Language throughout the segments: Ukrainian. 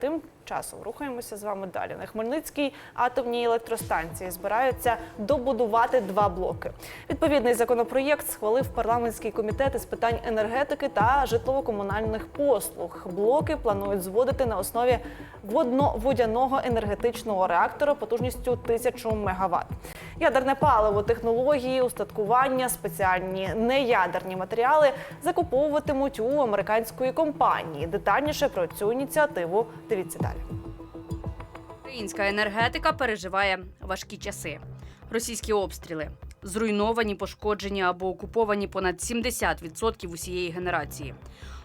Тим часом рухаємося з вами далі. На Хмельницькій атомній електростанції збираються добудувати два блоки. Відповідний законопроєкт схвалив парламентський комітет із питань енергетики та житлово-комунальних послуг. Блоки планують зводити на основі водно-водяного енергетичного реактора потужністю 1000 МВт. Ядерне паливо, технології, устаткування, спеціальні неядерні матеріали закуповуватимуть у американської компанії. Детальніше про цю ініціативу дивіться далі. Українська енергетика переживає важкі часи. Російські обстріли, зруйновані, пошкоджені або окуповані понад 70% усієї генерації.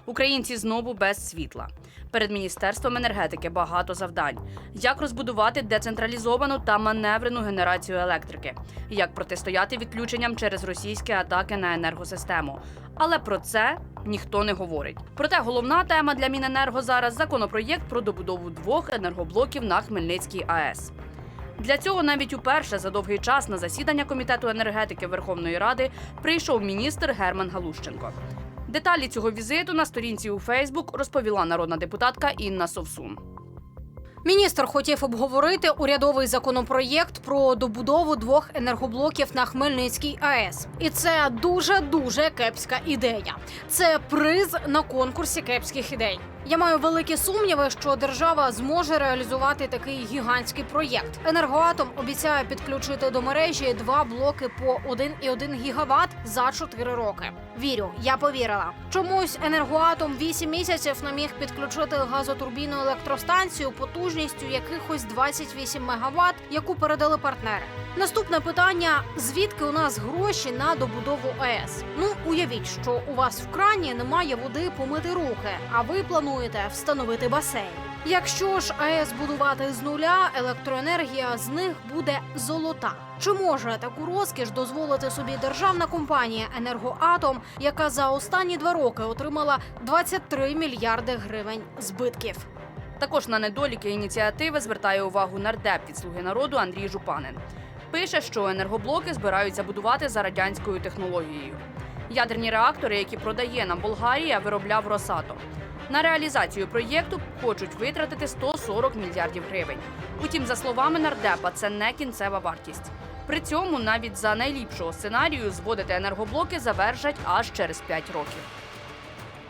Українці знову без світла. Перед міністерством енергетики багато завдань: як розбудувати децентралізовану та маневрену генерацію електрики, як протистояти відключенням через російські атаки на енергосистему. Але про це ніхто не говорить. Проте головна тема для Міненерго зараз законопроєкт про добудову двох енергоблоків на Хмельницькій АЕС. Для цього навіть уперше за довгий час на засідання комітету енергетики Верховної Ради прийшов міністр Герман Галущенко. Деталі цього візиту на сторінці у Фейсбук розповіла народна депутатка Інна Совсун. Міністр хотів обговорити урядовий законопроєкт про добудову двох енергоблоків на Хмельницькій АЕС. І це дуже дуже кепська ідея. Це приз на конкурсі кепських ідей. Я маю великі сумніви, що держава зможе реалізувати такий гігантський проєкт. Енергоатом обіцяє підключити до мережі два блоки по 1,1 гігават за 4 роки. Вірю, я повірила. Чомусь енергоатом 8 місяців не міг підключити газотурбійну електростанцію потужністю якихось 28 мегаватт, яку передали партнери. Наступне питання: звідки у нас гроші на добудову АЕС? Ну уявіть, що у вас в крані немає води помити руки, а ви плануєте встановити басейн. Якщо ж АЕС будувати з нуля, електроенергія з них буде золота. Чи може таку розкіш дозволити собі державна компанія Енергоатом, яка за останні два роки отримала 23 мільярди гривень збитків? Також на недоліки ініціативи звертає увагу нардеп від слуги народу Андрій Жупанин. Пише, що енергоблоки збираються будувати за радянською технологією. Ядерні реактори, які продає нам Болгарія, виробляв Росатом. На реалізацію проєкту хочуть витратити 140 мільярдів гривень. Утім, за словами нардепа, це не кінцева вартість. При цьому навіть за найліпшого сценарію зводити енергоблоки завершать аж через 5 років.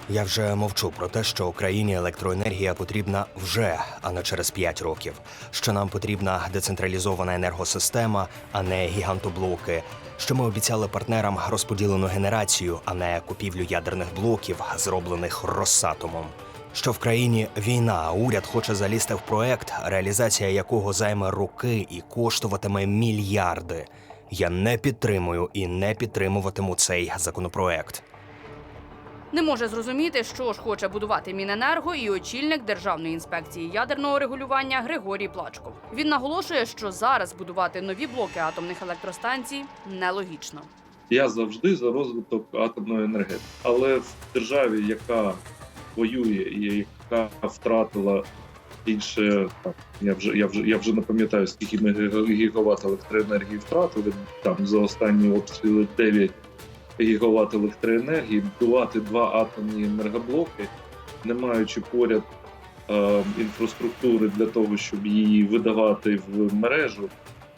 Я вже мовчу про те, що Україні електроенергія потрібна вже, а не через 5 років. Що нам потрібна децентралізована енергосистема, а не гігантоблоки. Що ми обіцяли партнерам розподілену генерацію, а не купівлю ядерних блоків, зроблених Росатомом. Що в країні війна, а уряд хоче залізти в проект, реалізація якого займе роки і коштуватиме мільярди. Я не підтримую і не підтримуватиму цей законопроект. Не може зрозуміти, що ж хоче будувати Міненерго і очільник Державної інспекції ядерного регулювання Григорій Плачков. Він наголошує, що зараз будувати нові блоки атомних електростанцій нелогічно. Я завжди за розвиток атомної енергетики. Але в державі, яка воює і яка втратила більше, так, я вже я вже я вже не пам'ятаю, скільки ми гіга- гігават електроенергії втратили. Там за останні обстріли 9 гігават електроенергії, будувати два атомні енергоблоки, не маючи поряд е, інфраструктури для того, щоб її видавати в мережу.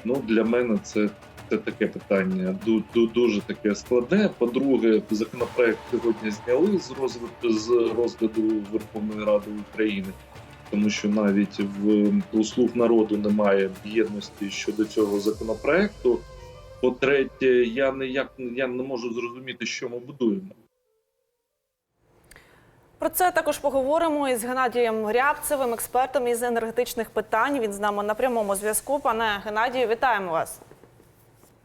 Ну для мене це це таке питання ду- ду- дуже таке складне. По-друге, законопроект сьогодні зняли з розгляду з розгляду Верховної Ради України, тому що навіть в у слуг народу немає єдності щодо цього законопроекту. По-третє, я ніяк я не можу зрозуміти, що ми будуємо. Про це також поговоримо із Геннадієм Рябцевим, експертом із енергетичних питань. Він з нами на прямому зв'язку. Пане Геннадію, вітаємо вас.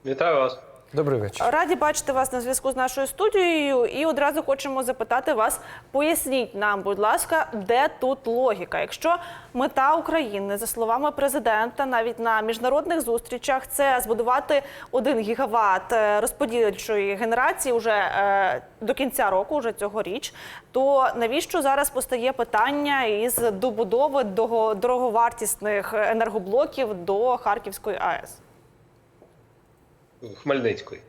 Вітаю вас. Добрий вечір. Раді бачити вас на зв'язку з нашою студією. І одразу хочемо запитати вас: поясніть нам, будь ласка, де тут логіка? Якщо мета України, за словами президента, навіть на міжнародних зустрічах, це збудувати 1 гігават е, розподільчої генерації вже е, до кінця року, вже цьогоріч, то навіщо зараз постає питання із добудови дороговартісних енергоблоків до Харківської АЕС? Хмельницької.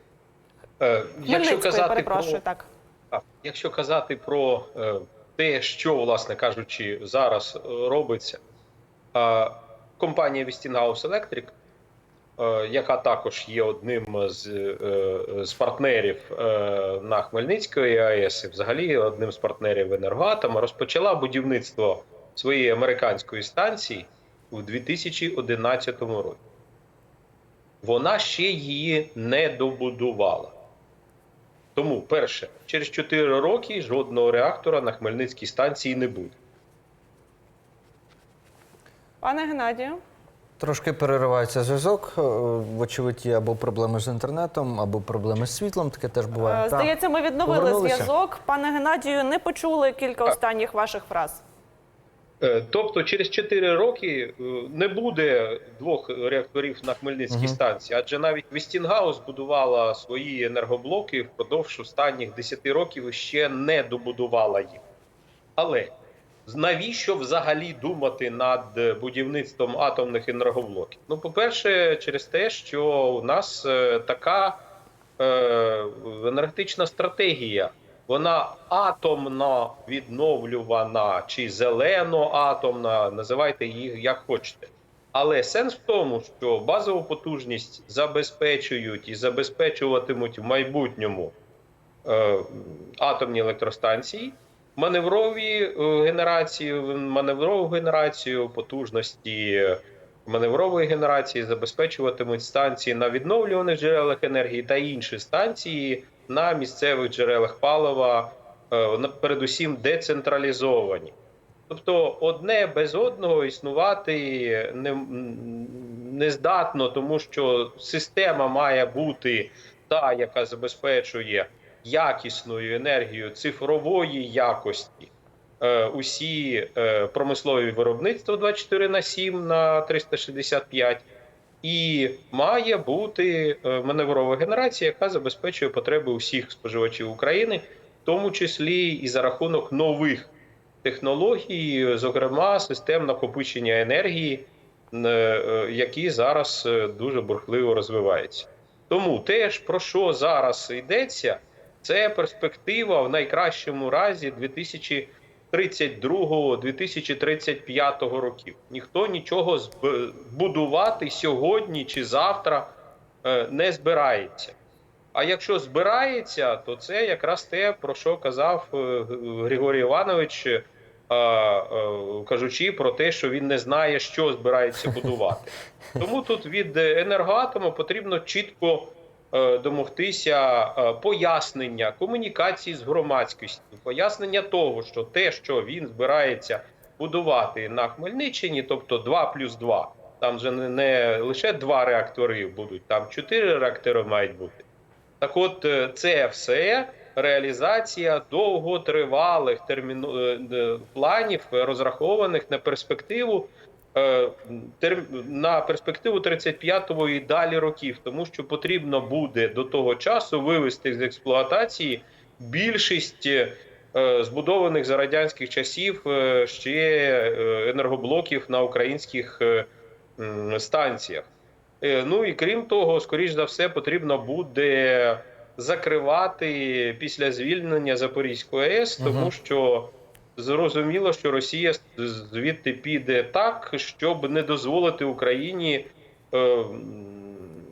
Е, якщо казати перепрошую, про, так. якщо казати про е, те, що, власне кажучи, зараз е, робиться, компанія Westinghouse Electric, яка також є одним з, з партнерів на Хмельницької АЕС, і взагалі одним з партнерів Енергоатома, розпочала будівництво своєї американської станції у 2011 році. Вона ще її не добудувала. Тому, перше, через 4 роки жодного реактора на Хмельницькій станції не буде. Пане Геннадію, Трошки переривається зв'язок. Е, Вочевидь, є або проблеми з інтернетом, або проблеми з світлом. Таке теж буває. е, здається, ми відновили зв'язок. Пане Геннадію, не почули кілька останніх ваших фраз. Е, Тобто, через 4 роки е, не буде двох реакторів на Хмельницькій Мгм. станції, адже навіть Вестінгаус будувала свої енергоблоки впродовж останніх 10 років і ще не добудувала їх. Але навіщо взагалі думати над будівництвом атомних енергоблоків? Ну, по-перше, через те, що у нас е, така енергетична стратегія. Вона атомно відновлювана чи зелено-атомна, називайте їх як хочете. Але сенс в тому, що базову потужність забезпечують і забезпечуватимуть в майбутньому е, атомні електростанції, маневрові е, генерації, маневрову генерацію потужності маневрової генерації забезпечуватимуть станції на відновлюваних джерелах енергії та інші станції на місцевих джерелах палива, е, передусім децентралізовані. Тобто одне без одного існувати не, не здатно, тому що система має бути та, яка забезпечує якісною енергію цифрової якості е, усі е, промислові виробництва 24 на 7 на 365, і має бути е, маневрова генерація, яка забезпечує потреби усіх споживачів України, в тому числі і за рахунок нових технологій, зокрема систем накопичення енергії, е, е, які зараз дуже бурхливо розвиваються. Тому теж про що зараз йдеться, це перспектива в найкращому разі 2032-2035 років. Ніхто нічого будувати сьогодні чи завтра е, не збирається. А якщо збирається, то це якраз те, про що казав е, Григорій Іванович, е, кажучи про те, що він не знає, що збирається будувати. Тому тут від енергоатому потрібно чітко домогтися е, пояснення комунікації з громадськістю, пояснення того, що те, що він збирається будувати на Хмельниччині, тобто 2 плюс 2, там же не, лише два реактори будуть, там чотири реактори мають бути. Так от, е, це все реалізація довготривалих терміну... е, е, планів, е, розрахованих на перспективу е. На перспективу 35-го і далі років, тому що потрібно буде до того часу вивести з експлуатації більшість е, збудованих за радянських часів е, ще е, енергоблоків на українських е, станціях. Е, Ну і крім того, скоріш за все, потрібно буде закривати після звільнення Запорізької АЕС, тому що зрозуміло, що Росія звідти піде так, щоб не дозволити Україні е,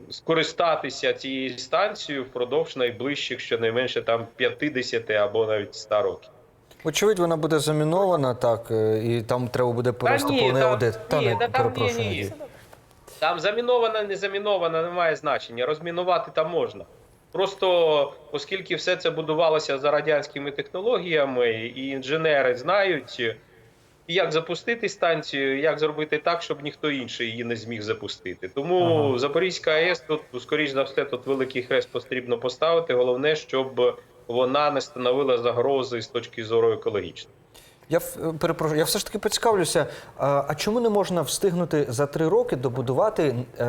скористатися цією станцією впродовж найближчих щонайменше там 50 або навіть 100 років. Очевидь, вона буде замінована, так, е, і там треба буде провести ні, повний там- аудит. Та ні, не та там ні, перепрошую. ні. Там замінована, не замінована, немає значення. Розмінувати там можна. Просто оскільки все це будувалося за радянськими технологіями, і інженери знають, як запустити станцію, як зробити так, щоб ніхто інший її не зміг запустити. Тому Ага. Запорізька АЕС тут, скоріш за все, тут великий хрест потрібно поставити. Головне, щоб вона не становила загрози з точки зору екологічної. Я е, перепрошую, я все ж таки поцікавлюся, а, чому не можна встигнути за три роки добудувати е,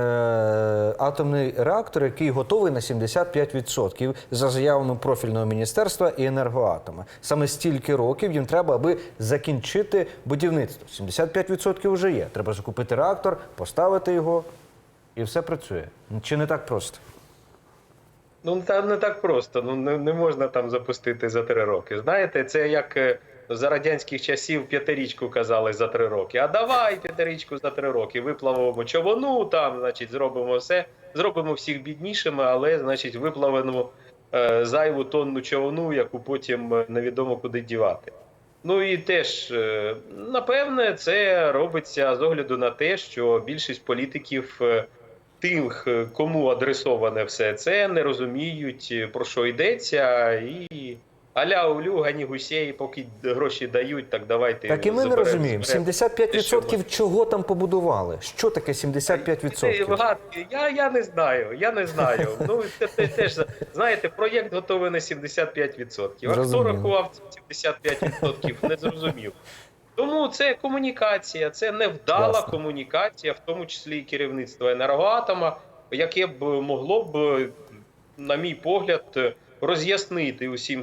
атомний реактор, який готовий на 75% за заявами профільного міністерства і енергоатома? Саме стільки років їм треба, аби закінчити будівництво. 75% вже є. Треба закупити реактор, поставити його, і все працює. Чи не так просто? Ну там не так просто. Ну не, не можна там запустити за три роки. Знаєте, це як е, за радянських часів п'ятирічку казали за три роки. А давай п'ятирічку за три роки. Виплавимо човну, там, значить, зробимо все, зробимо всіх біднішими, але, значить, виплавимо е, зайву тонну човну, яку потім е, невідомо куди дівати. Ну і теж, е, напевне, це робиться з огляду на те, що більшість політиків. е, Тих, кому адресоване все це, не розуміють, про що йдеться, і аля улю, гані гусей, поки гроші дають, так давайте. Так і ми не розуміємо. заберемо. 75% чого там побудували? Що таке Ти 75%? Я, я не знаю, я не знаю. Ну, це, теж, знаєте, проєкт готовий на 75%. А хто рахував ці 75%, не зрозумів. Тому це комунікація, це невдала Ясно. комунікація, в тому числі і керівництва енергоатома, яке б могло б, на мій погляд, роз'яснити усім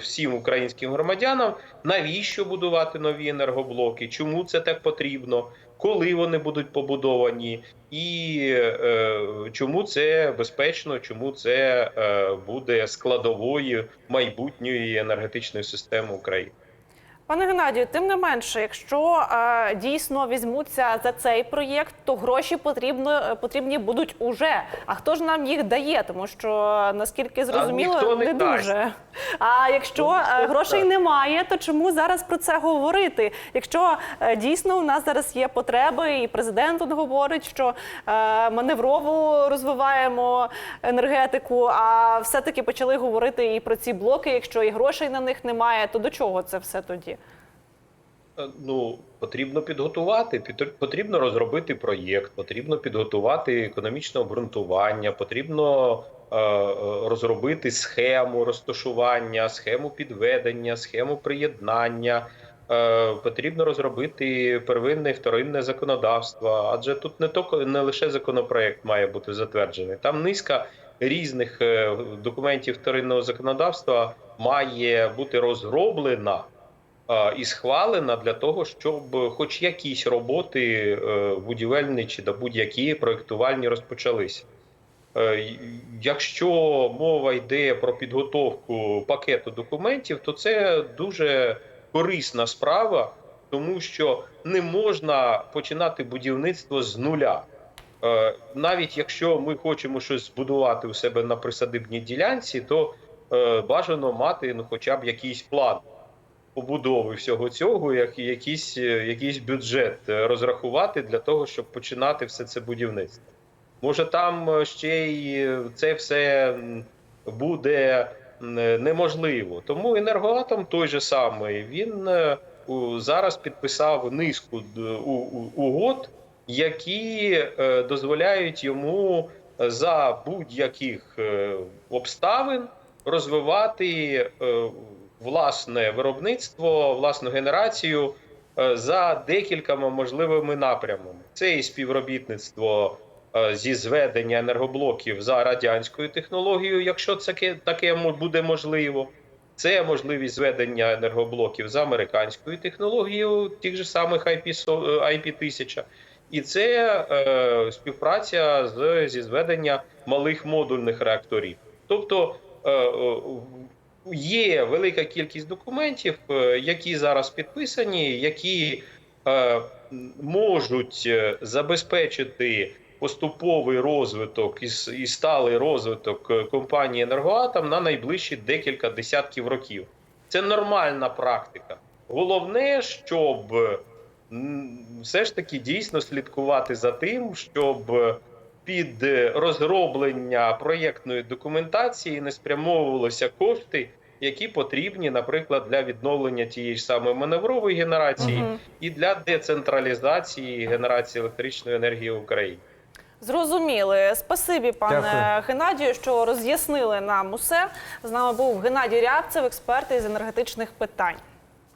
всім українським громадянам, навіщо будувати нові енергоблоки, чому це так потрібно, коли вони будуть побудовані, і е, чому це безпечно, чому це е, буде складовою майбутньої енергетичної системи України. Пане Геннадію, тим не менше, якщо е, дійсно візьмуться за цей проєкт, то гроші потрібно потрібні будуть уже. А хто ж нам їх дає? Тому що наскільки зрозуміло, не не дасть. дуже. А якщо Ну, е, грошей немає, то чому зараз про це говорити? Якщо е, дійсно у нас зараз є потреби, і президент тут говорить, що е, маневрово розвиваємо енергетику, а все-таки почали говорити і про ці блоки. Якщо і грошей на них немає, то до чого це все тоді? Е, Ну, потрібно підготувати, під- потрібно розробити проєкт, потрібно підготувати економічне обґрунтування, потрібно е, е, розробити схему розташування, схему підведення, схему приєднання. Е, потрібно розробити первинне і вторинне законодавство, адже тут не то не лише законопроект має бути затверджений, там низка різних е, документів вторинного законодавства має бути розроблена і схвалена для того, щоб хоч якісь роботи е, будівельні чи да будь-які проєктувальні розпочалися. Е, Якщо мова йде про підготовку пакету документів, то це дуже корисна справа, тому що не можна починати будівництво з нуля. Е, Навіть якщо ми хочемо щось збудувати у себе на присадибній ділянці, то бажано мати ну, хоча б якийсь план побудови всього цього, як якийсь, е, якийсь бюджет е, розрахувати для того, щоб починати все це будівництво. Може, там е, ще й це все буде неможливо. Тому енергоатом той же самий він зараз підписав низку угод, які дозволяють йому за будь-яких обставин розвивати власне виробництво, власну генерацію е, за декількома можливими напрямами. Це і співробітництво е, зі зведення енергоблоків за радянською технологією, якщо це таке буде можливо. Це можливість зведення енергоблоків за американською технологією, тих же самих IP, со- е, IP-1000. І це е, співпраця з, зі зведення малих модульних реакторів. Тобто е, є велика кількість документів, е, які зараз підписані, які е, можуть е, забезпечити поступовий розвиток і, сталий розвиток компанії Енергоатом на найближчі декілька десятків років. Це нормальна практика. Головне, щоб все ж таки дійсно слідкувати за тим, щоб під е, розроблення проєктної документації не спрямовувалися кошти, які потрібні, наприклад, для відновлення тієї ж самої маневрової генерації Мгм. і для децентралізації генерації електричної енергії в Україні. Зрозуміли. Спасибі, пане Дякую. Геннадію, що роз'яснили нам усе. З нами був Геннадій Рябцев, експерт із енергетичних питань.